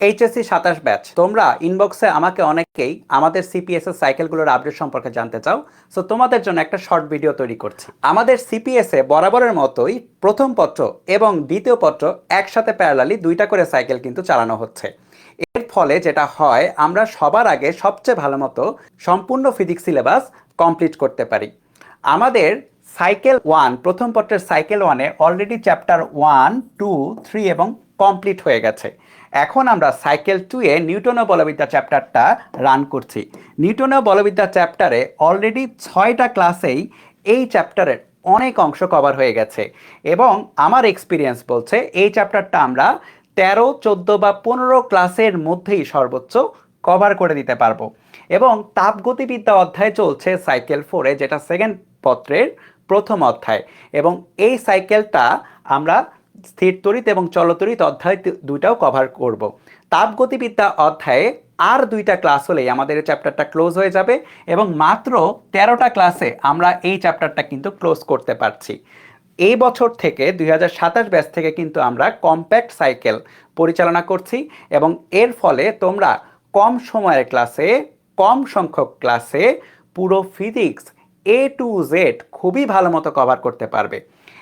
HSC সাতাশ batch তোমরা ইনবক্সে আমাকে অনেকেই আমাদের সিপিএস এর সাইকেলগুলোর আপডেট সম্পর্কে জানতে চাও। সো তোমাদের জন্য একটা শর্ট ভিডিও তৈরি করছি। আমাদের সিপিএসএ বরাবরের মতোই প্রথম পত্র এবং দ্বিতীয় পত্র একসাথে প্যারালালি দুইটা করে সাইকেল কিন্তু চালানো হচ্ছে। এর ফলে যেটা হয়, আমরা সবার আগে সবচেয়ে ভালো মতো সম্পূর্ণ ফিজিক্স সিলেবাস কমপ্লিট করতে পারি। আমাদের সাইকেল ওয়ান, প্রথম পত্রের সাইকেল ওয়ানে already chapter one two three এবং কমপ্লিট হয়ে গেছে। এখন আমরা সাইকেল টু এ নিউটনীয় বলবিদ্যা চ্যাপ্টারটা রান করছি। নিউটনীয় বলবিদ্যা চ্যাপ্টারে অলরেডি ছয়টা ক্লাসেই এই চ্যাপ্টারের অনেক অংশ কভার হয়ে গেছে এবং আমার এক্সপিরিয়েন্স বলছে এই চ্যাপ্টারটা আমরা তেরো, চোদ্দ বা পনেরো ক্লাসের মধ্যেই সর্বোচ্চ কভার করে দিতে পারব। এবং তাপগতিবিদ্যা অধ্যায় চলছে সাইকেল ফোরে যেটা সেকেন্ড পত্রের প্রথম অধ্যায়। এবং এই সাইকেলটা আমরা স্থির তড়িৎ এবং চলতড়িৎ অধ্যায় দুইটাও কভার করব। তাপগতিবিদ্যা অধ্যায়ে আর দুইটা ক্লাস হলেই আমাদের এই চ্যাপ্টারটা ক্লোজ হয়ে যাবে এবং মাত্র তেরোটা ক্লাসে আমরা এই চ্যাপ্টারটা কিন্তু ক্লোজ করতে পারছি। এই বছর থেকে দুই হাজার সাতাশ ব্যাচ থেকে কিন্তু আমরা কম্প্যাক্ট সাইকেল পরিচালনা করছি এবং এর ফলে তোমরা কম সময়ের ক্লাসে কম সংখ্যক ক্লাসে পুরো ফিজিক্স এ টু জেড খুবই ভালো মতো কভার করতে পারবে।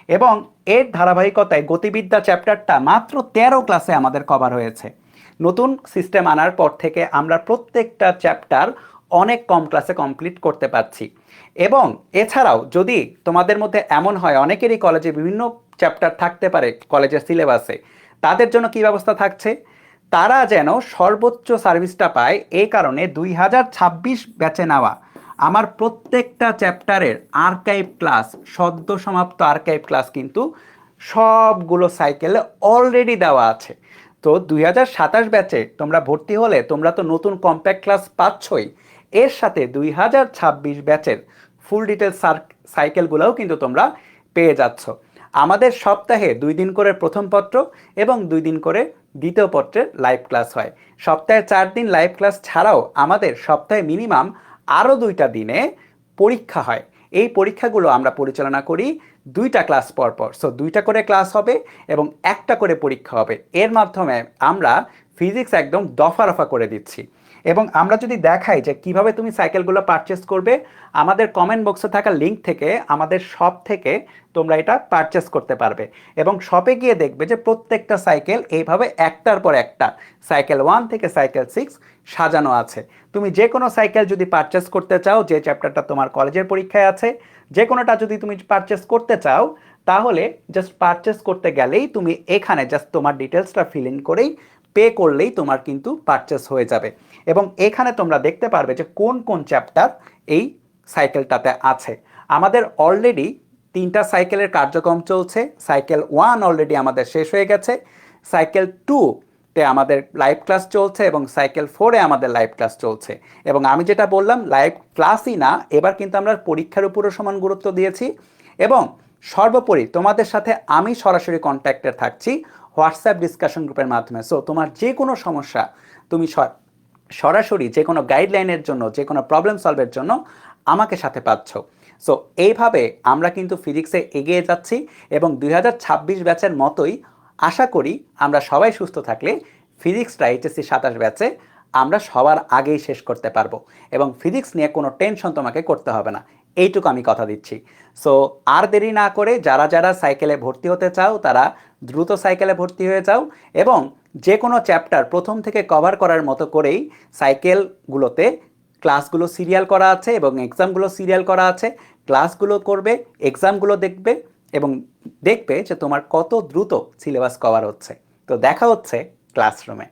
এবং এর ধারাবাহিকতায় গতিবিদ্যা চ্যাপ্টারটা মাত্র তেরো ক্লাসে আমাদের কভার হয়েছে। নতুন সিস্টেম আনার পর থেকে আমরা প্রত্যেকটা চ্যাপ্টার অনেক কম ক্লাসে কমপ্লিট করতে পারছি। এবং এছাড়াও যদি তোমাদের মধ্যে এমন হয়, অনেকেরই কলেজে বিভিন্ন চ্যাপ্টার থাকতে পারে কলেজের সিলেবাসে তাদের জন্য কি ব্যবস্থা থাকছে? তারা যেন সর্বোচ্চ সার্ভিসটা পায় এই কারণে দুই হাজার ছাব্বিশ ব্যাচে নেওয়া। আমার প্রত্যেকটা চ্যাপ্টারের আর্কাইভ ক্লাস সদ্য সমাপ্ত আর্কাইভ ক্লাস কিন্তু সবগুলো সাইকেলে অলরেডি দেওয়া আছে। তো দুই হাজার সাতাশ ব্যাচে তোমরা ভর্তি হলে তোমরা তো নতুন কম্প্যাক্ট ক্লাস পাচ্ছই। এর সাথে দুই হাজার ছাব্বিশ ব্যাচের ফুল ডিটেল সাইকেলগুলোও কিন্তু তোমরা পেয়ে যাচ্ছ। আমাদের সপ্তাহে দুই দিন করে প্রথম পত্র এবং দুই দিন করে দ্বিতীয় পত্রের লাইভ ক্লাস হয়। সপ্তাহে চার দিন লাইভ ক্লাস ছাড়াও আমাদের সপ্তাহে মিনিমাম আরও দুইটা দিনে পরীক্ষা হয়। এই পরীক্ষাগুলো আমরা পরিচালনা করি দুইটা ক্লাস পর পর সো দুইটা করে ক্লাস হবে এবং একটা করে পরীক্ষা হবে। এর মাধ্যমে আমরা ফিজিক্স একদম দফা রফা করে দিচ্ছি। এবং আমরা যদি দেখাই যে কীভাবে তুমি সাইকেলগুলো পারচেস করবে, আমাদের কমেন্ট বক্সে থাকা লিঙ্ক থেকে আমাদের শপ থেকে তোমরা এটা পারচেস করতে পারবে। এবং শপে গিয়ে দেখবে যে প্রত্যেকটা সাইকেল এইভাবে একটার পর একটা, সাইকেল ওয়ান থেকে সাইকেল সিক্স সাজানো আছে। তুমি যে কোনো সাইকেল যদি পারচেস করতে চাও, যে চ্যাপ্টারটা তোমার কলেজের পরীক্ষায় আছে, যে কোনোটা যদি তুমি পারচেস করতে চাও, তাহলে জাস্ট পারচেস করতে গেলেই তুমি এখানে জাস্ট তোমার ডিটেলসটা ফিল ইন করেই পে করলেই তোমার কিন্তু পারচেস হয়ে যাবে। এবং এখানে তোমরা দেখতে পারবে যে কোন কোন চ্যাপ্টার এই সাইকেলটাতে আছে। আমাদের অলরেডি তিনটা সাইকেলের কার্যক্রম চলছে। সাইকেল ওয়ান অলরেডি আমাদের শেষ হয়ে গেছে। সাইকেল টু তে আমাদের লাইভ ক্লাস চলছে এবং সাইকেল ফোরে আমাদের লাইভ ক্লাস চলছে। এবং আমি যেটা বললাম লাইভ ক্লাসই না, এবার কিন্তু আমরা পরীক্ষার উপরও সমান গুরুত্ব দিয়েছি। এবং সর্বোপরি তোমাদের সাথে আমি সরাসরি কন্ট্যাক্টে থাকছি হোয়াটসঅ্যাপ ডিসকাশন গ্রুপের মাধ্যমে। সো তোমার যে কোনো সমস্যা তুমি সরাসরি যে কোনো গাইডলাইনের জন্য, যে কোনো প্রবলেম সলভের জন্য আমাকে সাথে পাচ্ছ। সো এইভাবে আমরা কিন্তু ফিজিক্সে এগিয়ে যাচ্ছি এবং দুই হাজার ছাব্বিশ ব্যাচের মতোই আশা করি আমরা সবাই সুস্থ থাকলে ফিজিক্সটা এইচএসসি সাতাশ ব্যাচে আমরা সবার আগেই শেষ করতে পারব। এবং ফিজিক্স নিয়ে কোনো টেনশন তোমাকে করতে হবে না। এইটুকু আমি কথা দিচ্ছি। সো আর দেরি না করে যারা যারা সাইকেলে ভর্তি হতে চাও, তারা দ্রুত সাইকেলে ভর্তি হয়ে যাও এবং যে কোনো চ্যাপ্টার প্রথম থেকে কভার করার মতো করেই সাইকেলগুলোতে ক্লাসগুলো সিরিয়াল করা আছে এবং এক্সামগুলো সিরিয়াল করা আছে। ক্লাসগুলো করবে এক্সামগুলো দেখবে এবং দেখবে যে তোমার কত দ্রুত সিলেবাস কভার হচ্ছে। তো দেখা হচ্ছে ক্লাসরুমে